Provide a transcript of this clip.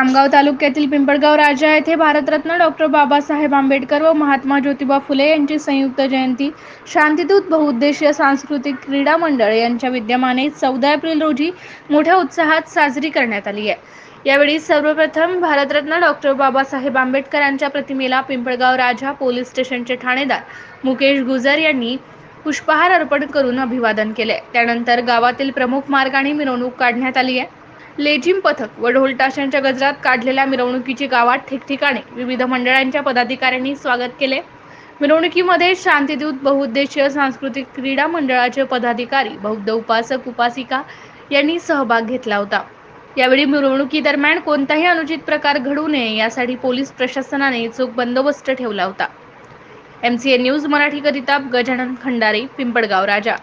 खामगाव तालुक्यातील पिंपळगाव राजा येथे भारतरत्न डॉक्टर बाबासाहेब आंबेडकर व महात्मा ज्योतिबा फुले यांची संयुक्त जयंती शांतीदूत बहुउद्देशीय सांस्कृतिक क्रीडा मंडळ यांच्या विद्यमाने चौदा एप्रिल रोजी मोठ्या उत्साहात साजरी करण्यात आली आहे. यावेळी सर्वप्रथम भारतरत्न डॉक्टर बाबासाहेब आंबेडकर यांच्या प्रतिमेला पिंपळगाव राजा पोलीस स्टेशनचे ठाणेदार मुकेश गुजर यांनी पुष्पहार अर्पण करून अभिवादन केले. त्यानंतर गावातील प्रमुख मार्गाने मिरवणूक काढण्यात आली आहे. लेझिम पथक व ढोलताशांच्या गजरात काढलेल्या मिरवणुकीची गावात ठिकठिकाणी विविध मंडळांच्या पदाधिकाऱ्यांनी स्वागत केले. मिरवणुकीमध्ये शांतिदूत बहुउद्देशीय सांस्कृतिक क्रीडा मंडळाचे पदाधिकारी बौद्ध उपासक उपासिका यांनी सहभाग घेतला होता. यावेळी मिरवणुकीदरम्यान कोणताही अनुचित प्रकार घडू नये यासाठी पोलीस प्रशासनाने चोख बंदोबस्त ठेवला होता. एमसीए न्यूज मराठीकरिता गजानन खंडारे पिंपळगाव राजा.